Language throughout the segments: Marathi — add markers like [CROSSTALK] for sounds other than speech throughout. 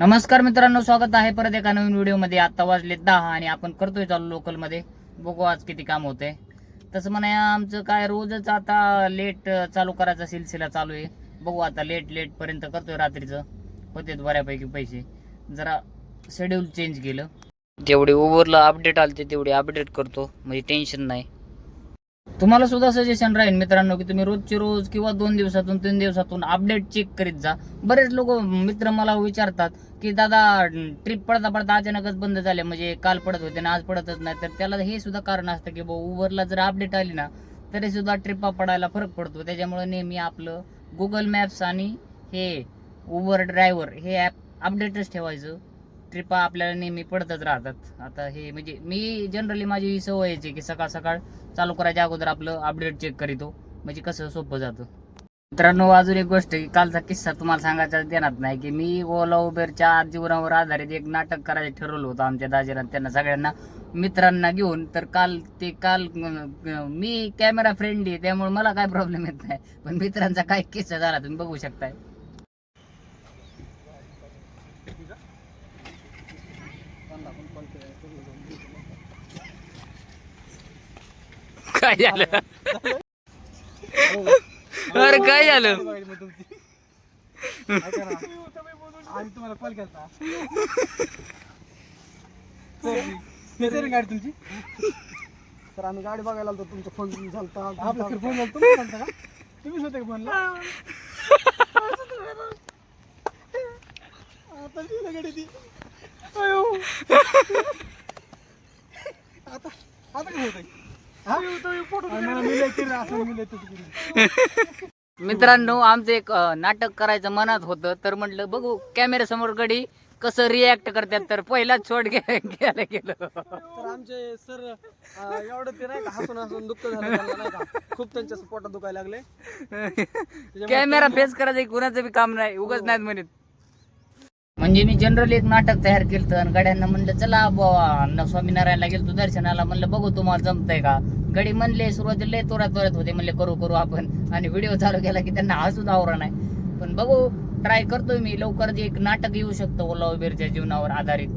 नमस्कार मित्रांनो स्वागत आहे परत एका नवीन व्हिडिओमध्ये. आत्ता वाजले दहा आणि आपण करतोय चालू लोकलमध्ये बघू आज किती काम होतंय. तसं म्हणा आमचं काय रोजच आता लेट चालू करायचा सिलसिला चालू आहे. बघू आता लेट लेट पर्यंत करतोय रात्रीचं. होते बऱ्यापैकी पैसे. जरा शेड्यूल चेंज केलं. जेवढे ओव्हरला अपडेट आलते तेवढे अपडेट करतो. म्हणजे टेन्शन नाही. तुम्हाला सुद्धा सजेशन राहील मित्रांनो की तुम्ही रोजचे रोज किंवा दोन दिवसातून तीन दिवसातून अपडेट चेक करीत जा. बरेच लोक मित्र मला विचारतात की दादा ट्रिप पडता पडता अचानकच बंद झाले म्हणजे काल पडत होते ना आज पडतच नाही. तर त्याला हे सुद्धा कारण असतं की बाबा उबरला जर अपडेट आली ना तरी सुद्धा ट्रिपा पडायला फरक पडतो. त्याच्यामुळे नेहमी आपलं गुगल मॅप्स आणि हे उबर ड्रायव्हर हे ॲप अपडेटच ठेवायचं. ट्रिपा आपल्याला नेहमी पडतच राहतात. आता हे म्हणजे मी जनरली माझी ही सवय आहे की सकाळ सकाळ चालू करायच्या अगोदर आपलं अपडेट चेक करीतो. म्हणजे कसं सोपं जातं. मित्रांनो अजून एक गोष्ट की कालचा किस्सा तुम्हाला सांगायचा देणार नाही की मी ओला उबेरच्या जीवनावर आधारित एक नाटक करायचं ठरवलं होतं आमच्या दाजीला त्यांना सगळ्यांना मित्रांना घेऊन. तर काल ते काल मी कॅमेरा फ्रेंडली आहे त्यामुळे मला काय प्रॉब्लेम येत नाही. पण मित्रांचा काय किस्सा झाला तुम्ही बघू शकताय. काय झालं अरे काय झालं आणि तुम्हाला कॉल केला गाडी तुमची तर आम्ही गाडी बघायला आलो तुमचा फोन झालता आपला फोन झाला तुम्ही म्हणता का तुम्हीच होते का फोनला आता गेलं गाडी ती अयो. आता आता काय होत आहे मित्रांनो आमचं एक नाटक करायचं मनात होतं तर म्हटलं बघू कॅमेरा समोर गडी कसं रिॲक्ट करतात तर पहिलाच शॉट घ्यायला गेलो. तर आमचे सर एवढं ते नाही का हसून हसून दुःख झालं त्यांना नाही का? खूप त्यांच्या पोटात दुखायला लागले. [LAUGHS] कॅमेरा फेस करायचं कुणाचं बी काम नाही उगाच नाहीत म्हणत. म्हणजे मी जनरली एक नाटक तयार केलं आणि गड्यांना म्हणलं चला बुवा. स्वामीनारायणला गेलतो दर्शनाला म्हणलं बघू तुम्हाला जमतंय का? गडी म्हणले सुरुवातीला लय तोरात होते. म्हणले करू करू आपण. आणि व्हिडिओ चालू केला की त्यांना हसूच आवरण नाही. पण बघू ट्राय करतोय मी. लवकरच एक नाटक येऊ शकतं ओला उबेरच्या जीवनावर आधारित.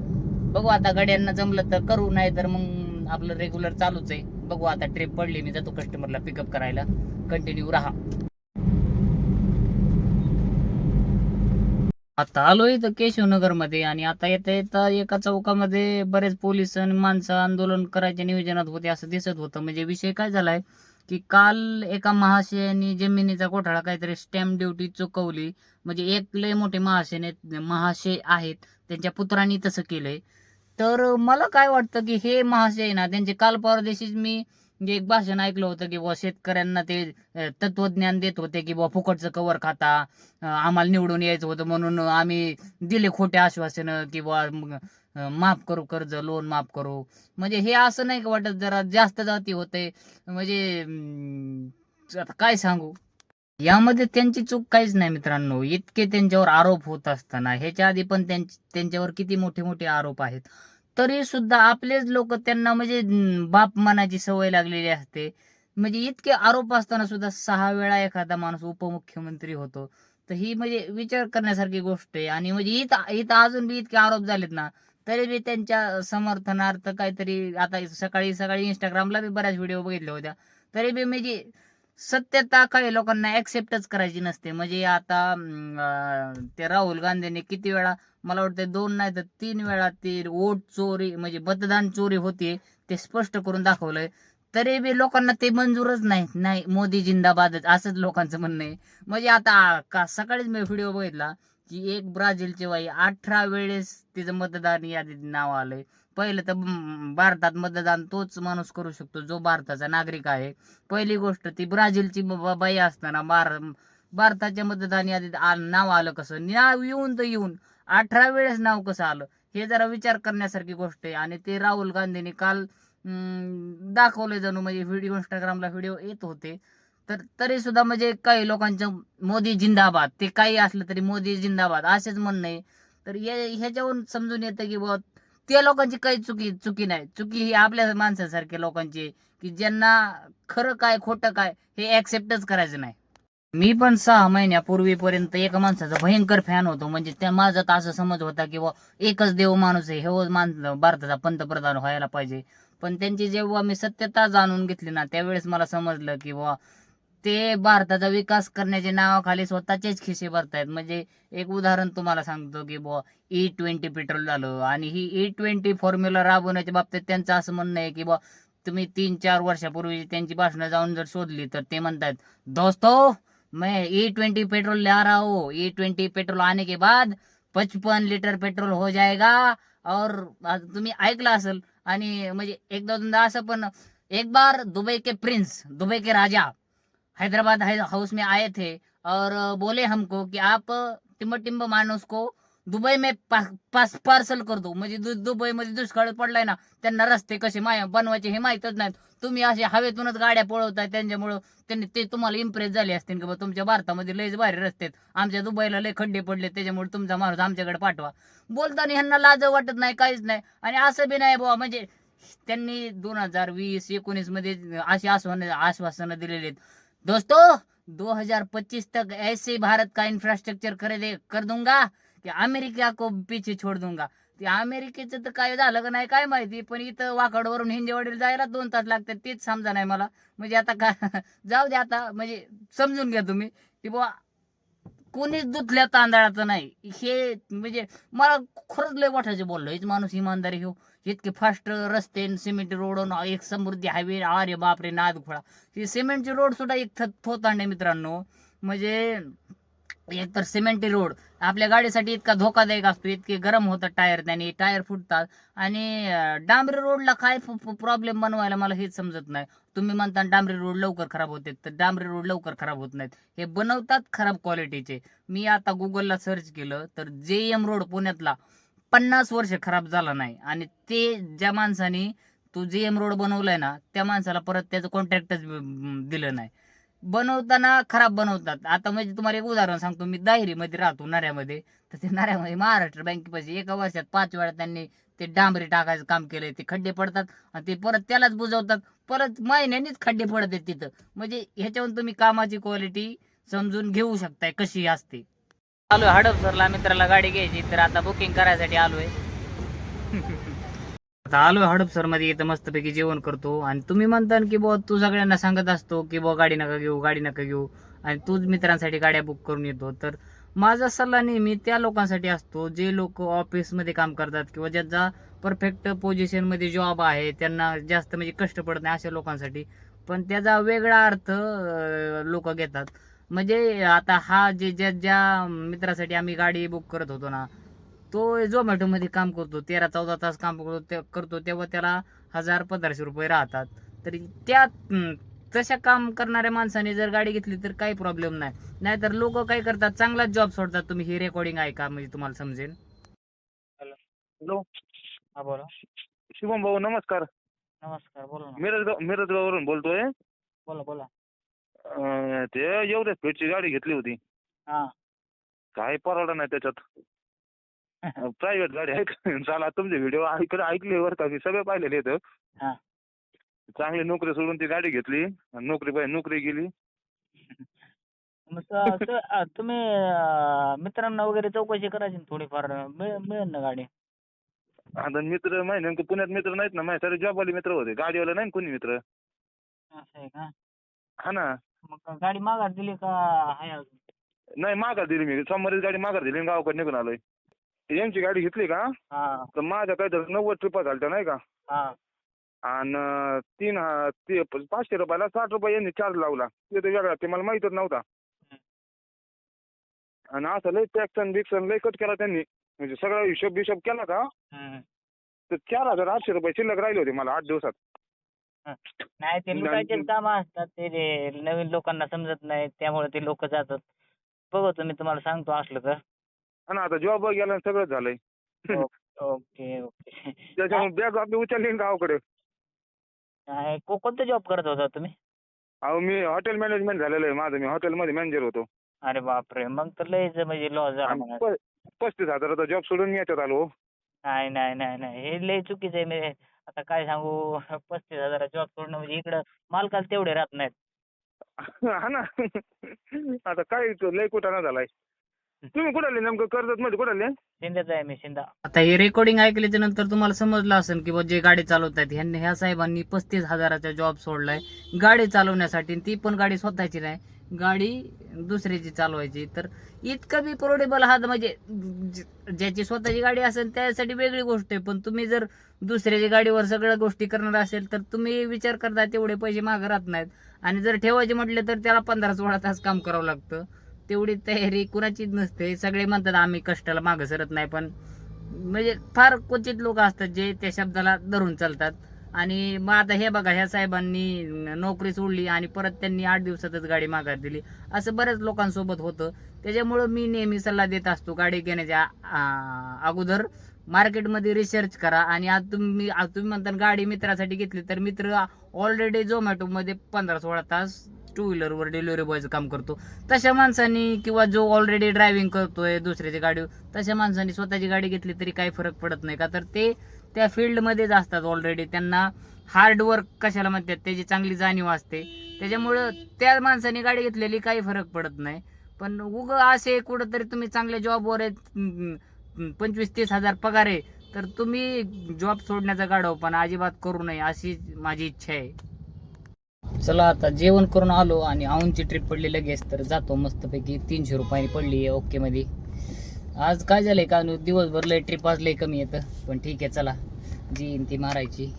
बघू आता गड्यांना जमलं तर करू नाही तर मग आपलं रेग्युलर चालूच आहे. बघू आता ट्रिप पडली मी जातो कस्टमरला पिकअप करायला. कंटिन्यू राहा. आता आलो इथं केशवनगरमध्ये आणि आता येता येता एका चौकामध्ये बरेच पोलीस आणि माणसं आंदोलन करायच्या नियोजनात होते असं दिसत होतं. म्हणजे विषय काय झालाय की काल एका महाशयाने जमिनीचा घोटाळा काहीतरी स्टॅम्प ड्युटी चुकवली. म्हणजे एक लय मोठे महाशयने महाशय आहेत त्यांच्या पुत्रांनी तसं केलंय. तर मला काय वाटतं की हे महाशय ना त्यांचे काल परदेशीच मी म्हणजे एक भाषण ऐकलं होतं की बुवा शेतकऱ्यांना ते तत्वज्ञान देत होते की बुवा फुकटचं कवर खाता आम्हाला निवडून यायचं होतं म्हणून आम्ही दिले खोटे आश्वासनं की बुवा माफ करू कर्ज लोन माफ करू. म्हणजे हे असं नाही का वाटत जरा जास्त जाती होते. म्हणजे अं, आता काय सांगू? यामध्ये त्यांची चूक काहीच नाही मित्रांनो. इतके त्यांच्यावर आरोप होत असताना ह्याच्या आधी पण त्यांच्यावर किती मोठे मोठे आरोप आहेत. तरी सुद्धा आपलेच लोक त्यांना म्हणजे बाप मनाची सवय लागलेली असते. म्हणजे इतके आरोप असताना सुद्धा सहा वेळा एखादा माणूस उपमुख्यमंत्री होतो. तर ही म्हणजे विचार करण्यासारखी गोष्ट आहे. आणि म्हणजे इथं इथं अजून बी इतके आरोप झालेत ना तरी बी त्यांच्या समर्थनार्थ काहीतरी आता सकाळी सकाळी इंस्टाग्रामला बी बऱ्याच व्हिडिओ बघितल्या होत्या. तरी बी म्हणजे सत्यता काही लोकांना ऍक्सेप्टच करायची नसते. म्हणजे आता ते राहुल गांधीने किती वेळा मला वाटतं दोन नाही तर तीन वेळा ते वोट चोरी म्हणजे मतदान चोरी होती ते स्पष्ट करून दाखवलंय. तरी बी लोकांना ते मंजूरच नाही. नाही मोदी जिंदाबादच असंच लोकांचं म्हणणं आहे. म्हणजे आता का सकाळीच मी व्हिडिओ बघितला की एक ब्राझीलची बाई अठरा वेळेस तिचं मतदान यादीत नाव आलंय. पहिलं तर भारतात मतदान तोच माणूस करू शकतो जो भारताचा नागरिक आहे. पहिली गोष्ट ती ब्राझीलची बाई असताना भार भारताच्या मतदान यादीत आ- नाव आलं कसं? नाव येऊन तर येऊन. अठरा वेळेस नाव कसं आलं? हे जरा विचार करण्यासारखी गोष्ट आहे. आणि ते राहुल गांधींनी काल अं, दाखवले जणू म्हणजे व्हिडिओ इंस्टाग्रामला व्हिडिओ येत होते. तर तरी सुद्धा म्हणजे काही लोकांचं मोदी जिंदाबाद ते काही असलं तरी मोदी जिंदाबाद असेच म्हणणं आहे. तर ह्याच्यावरून समजून येतं की बुवा त्या लोकांची काही चुकी चुकी नाही. चुकी ही आपल्या माणसासारख्या लोकांची आहे, की ज्यांना खरं काय खोटं काय हे ऍक्सेप्टच करायचं नाही. मी पण सहा महिन्यापूर्वीपर्यंत एका माणसाचा भयंकर फॅन होतो. म्हणजे त्या माझा तर असं समज होता की बुवा एकच देव माणूस आहे हे माणूस भारताचा पंतप्रधान व्हायला पाहिजे. पण त्यांची जेव्हा मी सत्यता जाणून घेतली ना त्यावेळेस मला समजलं की बा ते भारताचा विकास करण्याच्या नावाखाली स्वतःचेच खिसे भरतायत. म्हणजे एक उदाहरण तुम्हाला सांगतो की बुवा ई ट्वेंटी पेट्रोल झालं आणि ही ई ट्वेंटी फॉर्म्युला राबवण्याच्या बाबतीत त्यांचं असं म्हणणं आहे की बुवा तुम्ही तीन चार वर्षापूर्वी त्यांची भाषणं जाऊन जर शोधली तर ते म्हणतात दोस्तो मैं e ई ट्वेंटी पेट्रोल ले आ रहा हूँ। e ई ट्वेंटी पेट्रोल आने के बाद पचपन लिटर पेट्रोल हो जाएगा। और तुम्ही ऐकलं असेल आणि म्हणजे एक दोनदा असं पण एक बार दुबई के प्रिंस दुबई के राजा हैदराबाद हाइ- हाउस में आए थे और बोले हमको कि आप टिंब टिंब माणूस को दुबई मे पा, पास पार्सल करतो म्हणजे दुबई दुबईमध्ये दुष्काळ पडलाय ना त्यांना रस्ते कसे माय बनवायचे हे माहीतच नाहीत. तुम्ही असे हवेतूनच गाड्या पळवताय त्यांच्यामुळं त्यांनी ते तुम्हाला इम्प्रेस झाले असतील की बा? तुमच्या भारतामध्ये लयच भारी रस्ते आहेत. आमच्या दुबईला लय खड्डे पडले त्याच्यामुळे तुमचा माणूस आमच्याकडे पाठवा. बोलताना ह्यांना लाज वाटत नाही काहीच नाही. आणि असं बी नाही बुवा म्हणजे त्यांनी दोन हजार वीस एकोणीसमध्ये अशी आश्वासन आश्वासनं दिलेली आहेत. दोस्तों 2025 तक ऐसे भारत का इंफ्रास्ट्रक्चर कर दे कर दूंगा? की अमेरिका को पीछे छोड दूंगा. ते अमेरिकेचं तर काय झालं का नाही काय माहिती पण इथं वाकडवरून हिंजेवाडीला जायला दोन तास लागतात तेच समजा नाही मला. म्हणजे आता का [LAUGHS] जाऊ दे आता म्हणजे समजून घ्या तुम्ही की बुवा कोणीच दुधल्या तांदळाचं नाही. हे म्हणजे मला खरंच लय वाटायचं बोललो हेच माणूस इमानदारी घेऊ. इतके फास्ट रस्ते सिमेंट रोड एक समृद्धी हायवे अरे बापरे नाद खोळा. ही रोड सुद्धा एक थत थोतांडे मित्रांनो. म्हणजे एक तर सिमेंटी रोड. आपल्या गाडीसाठी इतका धोकादायक असतो इतके गरम होतात टायर त्याने टायर फुटतात. आणि डांबरी रोडला काय प्रॉब्लेम बनवायला मला हेच समजत नाही. तुम्ही म्हणता डांबरी रोड लवकर खराब होते तर डांबरी रोड लवकर खराब होत नाहीत. हे बनवतात खराब क्वालिटीचे मी आता गुगलला सर्च केलं तर जे एम रोड पुण्यातला पन्नास वर्ष खराब झाला नाही. आणि ते ज्या माणसाने तो जे एम रोड बनवलाय ना त्या माणसाला परत त्याचं कॉन्ट्रॅक्टच दिलं नाही. बनवताना खराब बनवतात. आता म्हणजे तुम्हाला एक उदाहरण सांगतो. मी दाहिरीमध्ये राहतो नाऱ्यामध्ये. तर ते नाऱ्यामध्ये महाराष्ट्र बँकेपाशी एका वर्षात पाच वेळा त्यांनी ते डांबरी टाकायचं काम केलंय. ते खड्डे पडतात आणि ते परत त्यालाच बुजवतात. परत महिन्यानीच खड्डे पडत आहेत तिथं. म्हणजे ह्याच्यावरून तुम्ही कामाची क्वालिटी समजून घेऊ शकताय कशी असते. आलोय हडपसरला मित्राला गाडी घ्यायची. तर आता बुकिंग करायसाठी आलोय. आता आलो हडपसरमध्ये इथं मस्तपैकी जेवण करतो. आणि तुम्ही म्हणता की बुवा तू सगळ्यांना सांगत असतो की बुवा गाडी नका घेऊ गाडी नका घेऊ. आणि तूच मित्रांसाठी गाड्या बुक करून येतो. तर माझा सल्ला नेहमी त्या लोकांसाठी असतो जे लोक ऑफिसमध्ये काम करतात किंवा ज्याचा परफेक्ट पोझिशनमध्ये जॉब आहे त्यांना जास्त म्हणजे कष्ट पडत नाही अशा लोकांसाठी. पण त्याचा वेगळा अर्थ लोक घेतात. म्हणजे आता हा जे ज्या ज्या मित्रासाठी आम्ही गाडी बुक करत होतो ना तो झोमॅटो मध्ये काम करतो तेरा चौदा तास काम करतो ते- करतो तेव्हा त्याला हजार पंधराशे रुपये राहतात. तरी त्या तशा काम करणाऱ्या माणसाने जर गाडी घेतली तर काही प्रॉब्लेम नाही. नाहीतर लोक काय करतात चांगलाच जॉब सोडतात. तुम्ही ही रेकॉर्डिंग ऐका म्हणजे तुम्हाला समजेल. हॅलो. हा बोला. शुभम भाऊ नमस्कार. नमस्कार बोला ना. मिरजगाव मिरजगाववरून बोलतोय. बोला बोला. अं, ते एवढ्या स्पीडची गाडी घेतली होती. हा. काय परवडा नाही त्याच्यात. [LAUGHS] प्रायव्हेट गाडी आहे. का? [LAUGHS] चला तुमचे व्हिडिओ ऐकले ऐकले बरं का मी सगळे पाहिलेले आहेत. हा. चांगली नोकरी सोडून ती गाडी घेतली. आणि नोकरी पाहिजे नोकरी गेली. [LAUGHS] मग स- स- अ, तुम्ही अ, मित्रांना वगैरे चौकशी करायची ना थोडीफार मिळ- मिळेल ना गाडी? आता मित्र माहिती नेमकं पुण्यात मित्र नाहीत ना माझे सारे जॉबवाले मित्र होते गाडीवाले नाही ना कोणी मित्र? असं आहे का? हा ना. मग गाडी माघार दिली का आहे अजून? नाही माघार दिली मी सोमवारीच गाडी माघार दिली आणि गावाकडे निघून आलोय. यांची गाडी घेतली का? हा. तर माझ्या काहीतरी नव्वद ट्रिपा झाल्या नाही का? हा. आणि तीन हा- ते पाचशे रुपयाला साठ रुपये यांनी चार्ज लावला. ते तर वेगळा ते मला माहीतच नव्हता. आणि असं लय टॅक्सन बिक्सन लय कट केला त्यांनी. म्हणजे सगळा हिशोब बिशोब केला का? हम्म. तर चार हजार आठशे रुपये शिल्लक राहिले होते मला आठ दिवसात. नाही ते लुटायचेच काम असतात ते जे नवीन लोकांना समजत नाही त्यामुळे ते लोक जातात. बघतो मी तुम्हाला सांगतो असलं तर. आणि आता जॉब गेला आणि सगळंच झालंय. ओके ओके त्याच्यामुळे बॅग आपली उचलली आणि गावाकडे. काय को- कोणता जॉब करत होता तुम्ही? अहो मी हॉटेल मॅनेजमेंट झालेलं आहे माझं मी हॉटेलमध्ये मॅनेजर होतो. अरे बापरे मग तर लयच म्हणजे लॉस झाला आणि म्हणा प- पस्तीस हजाराचा जॉब सोडून मी याच्यात आलो. नाही नाही नाही नाही हे लय चुकीचं आहे. मी आता काय सांगू पस्तीस हजारा जॉब सोडणं म्हणजे इकडं मालकाला तेवढे राहत नाहीत. हा ना. आता काय तो लय कुठाना झालाय. [LAUGHS] तुम्ही कुठाले नेमकं? कर्जत मध्ये कुठाले शिंदेचा आहे मी शिंदा. आता हे रेकॉर्डिंग ऐकल्याच्या नंतर तुम्हाला समजलं असेल की बुवा जे गाडी चालवत आहेत ह्यांनी ह्या साहेबांनी पस्तीस हजाराचा जॉब सोडलाय. गाडी चालवण्यासाठी आणि ती पण गाडी स्वतःची नाही. गाडी दुसऱ्याची चालवायची. तर इतकं बी प्रोडेबल हा म्हणजे ज- ज्याची स्वतःची गाडी असेल त्यासाठी वेगळी गोष्ट आहे. पण तुम्ही जर दुसऱ्याच्या गाडीवर सगळ्या गोष्टी करणार असेल तर तुम्ही विचार करता तेवढे पैसे मागे राहत नाहीत. आणि जर ठेवायचे म्हटले तर त्याला पंधरा सोळा तास काम करावं लागतं. तेवढी तयारी कुणाचीच नसते. सगळे म्हणतात आम्ही कष्टाला मागं सरत नाही. पण म्हणजे फार क्वचित लोक असतात जे त्या शब्दाला धरून चालतात. आणि मग आता हे बघा ह्या साहेबांनी नोकरी सोडली आणि परत त्यांनी आठ दिवसातच गाडी माघार दिली. असं बऱ्याच लोकांसोबत होतं. त्याच्यामुळं मी नेहमी सल्ला देत असतो गाडी घेण्याच्या अगोदर मार्केटमध्ये रिसर्च करा. आणि आज तुम्ही आज तुम्ही म्हणता गाडी मित्रासाठी घेतली. तर मित्र ऑलरेडी झोमॅटोमध्ये पंधरा सोळा तास टू व्हीलरवर डिलिव्हरी बॉयचं काम करतो. तशा माणसांनी किंवा जो ऑलरेडी ड्रायव्हिंग करतोय दुसऱ्याची गाडी तशा माणसांनी स्वतःची गाडी घेतली तरी काही फरक पडत नाही का? तर ते त्या फील्डमध्येच असतात ऑलरेडी त्यांना हार्ड वर्क कशाला म्हणतात? त्याची चांगली जाणीव असते. त्याच्यामुळं त्या माणसाने गाडी घेतलेली काही फरक पडत नाही. पण उग असे कुठंतरी तुम्ही चांगल्या जॉबवर आहेत पंचवीस तीस हजार पगार आहे तर तुम्ही जॉब सोडण्याचा गाडव अजिबात करू नये अशी माझी इच्छा आहे. चला आता जेवण करून आलो आणि आऊनची ट्रिप पडली लगेच तर जातो मस्तपैकी. तीनशे रुपयाने पडली ओके मध्ये. आज काय झालंय का? नु- दिवसभर लय ट्रिप आज लय कमी येतं. पण ठीक आहे चला. जी येईन ती मारायची.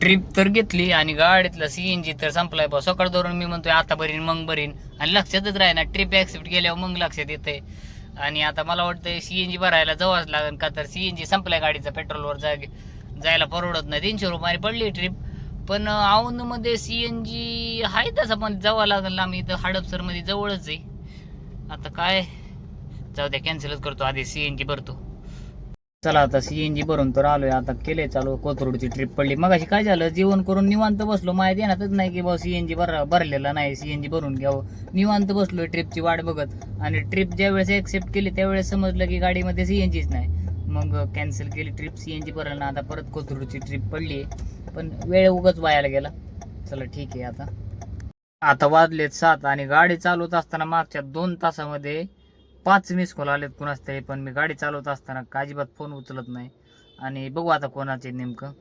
ट्रिप तर घेतली आणि गाडीतला सीएनजी तर संपलाय बा. सकाळ धरून मी म्हणतोय आता बरीन मग बरीन आणि लक्षातच राही ना ट्रिप ऍक्सेप्ट केल्यावर मग लक्षात येते आणि आता मला वाटतंय सीएनजी भरायला जवळच लागेल का? तर सीएनजी संपलाय गाडीचा पेट्रोलवर जा जायला परवडत नाही. तीनशे रुपयाने पडली ट्रिप पण औनमध्ये सी एन जी आहे तसं पण जावं लागेल आम्ही इथं हडपसरमध्ये जवळच आहे. आता काय? जाऊ द्या कॅन्सलच करतो आधी सी एन जी भरतो. चला आता सी एन जी भरून तर आलोय आता केले चालू कोथरूडची ट्रिप पडली. मग काय झालं जेवण करून निवांत बसलो माहिती येणारच नाही की बा सीएनजी भर भरलेला नाही सी एन जी भरून घ्यावं. निवांत बसलोय ट्रिपची वाट बघत. आणि ट्रिप ज्या वेळेस एक्सेप्ट केली त्यावेळेस समजलं की गाडीमध्ये सी एन जीच नाही. मग कॅन्सल केली ट्रिप सी एन जी ना आता परत कोथरूडची ट्रिप पडली पण वेळ उगाच वायाला गेला. चला ठीक आहे आता. आता वाजलेत सात आणि गाडी चालवत असताना मागच्या दोन तासामध्ये पाच मिस कॉल आलेत कुणाच तरी पण मी गाडी चालवत असताना का अजिबात फोन उचलत नाही. आणि बघू आता कोणाचे नेमकं.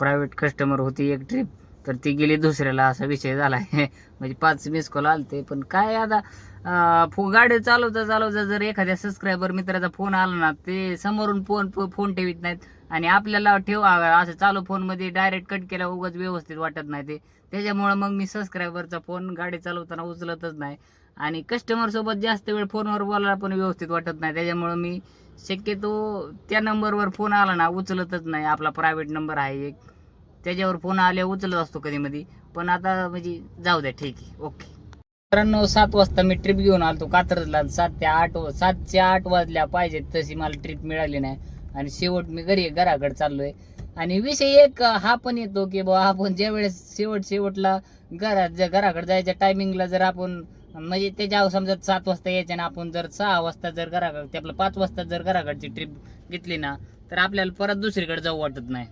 प्रायव्हेट कस्टमर होती एक ट्रिप तर ती गेली दुसऱ्याला असा विषय झाला आहे [LAUGHS] म्हणजे पाच मिस कॉल आलते पण काय आता फो गाडी चालवता चालवता जर एखाद्या सबस्क्रायबर मित्राचा फोन आला ना ते समोरून फोन फोन ठेवीत नाहीत. आणि आपल्याला ठेव असं चालू फोनमध्ये डायरेक्ट कट केला उगाच व्यवस्थित वाटत नाही ते. त्याच्यामुळं मग मी सबस्क्रायबरचा फोन गाडी चालवताना उचलतच नाही. आणि कस्टमरसोबत जास्त वेळ फोनवर बोलायला पण व्यवस्थित वाटत नाही. त्याच्यामुळं मी शक्यतो त्या नंबरवर फोन आला ना उचलतच नाही. आपला प्रायव्हेट नंबर आहे एक. त्याच्यावर फोन आले उचलत असतो कधी मधी पण आता म्हणजे जाऊ द्या ठीक आहे. ओके. मित्रांनो सात वाजता मी ट्रिप घेऊन आलतो कात्रजला सात ते आठ सातचे आठ वाजल्या पाहिजेत तशी मला ट्रिप मिळाली नाही. आणि शेवट मी घरी घराकडे चाललोय. आणि विषय एक हा पण येतो की बाबा आपण ज्या वेळेस शेवट शेवटला घरात जर घराकडे जायच्या टायमिंगला जर आपण म्हणजे त्याच्या समजा सात वाजता यायच्या ना आपण जर सहा वाजता जर घराकडे आपलं पाच वाजता जर घराकडची ट्रिप घेतली ना तर आपल्याला परत दुसरीकडे जाऊ वाटत नाही.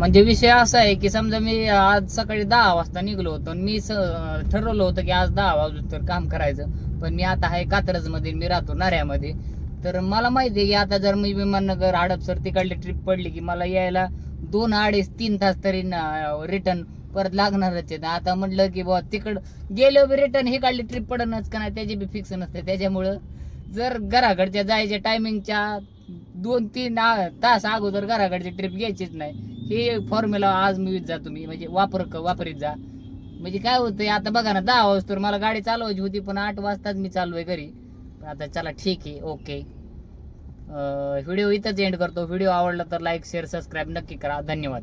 म्हणजे विषय असा आहे की समजा मी आज सकाळी दहा वाजता निघलो होतो आणि मी स- ठरवलं होतं की आज दहा वाजू तर काम करायचं. पण मी आता आहे कात्रजमध्ये मी राहतो नाऱ्यामध्ये. तर मला माहिती आहे की आता जर मी विमाननगर हडपसर तिकडली ट्रिप पडली की मला यायला दोन अडीच तीन तास तरी रिटर्न परत लागणारच आहे. आता म्हटलं की बुवा तिकड गेलो बी रिटर्न ही काढली ट्रिप पडणच का नाही त्याची बी फिक्स नसते. त्याच्यामुळं जर घराकडच्या जायच्या टायमिंगच्या दोन तीन आ- तास अगोदर घराकडची ट्रिप घ्यायचीच नाही. हे फॉर्म्युला आज मिळत जा तुम्ही. म्हणजे वापर वापरीत जा. म्हणजे काय होतंय आता बघा ना दहा वाजता मला गाडी चालवायची होती पण आठ वाजताच मी चाललोय घरी. आता चला ठीक आहे ओके. व्हिडिओ इथंच एंड करतो. व्हिडिओ आवडला तर लाईक शेअर सबस्क्राईब नक्की करा. धन्यवाद.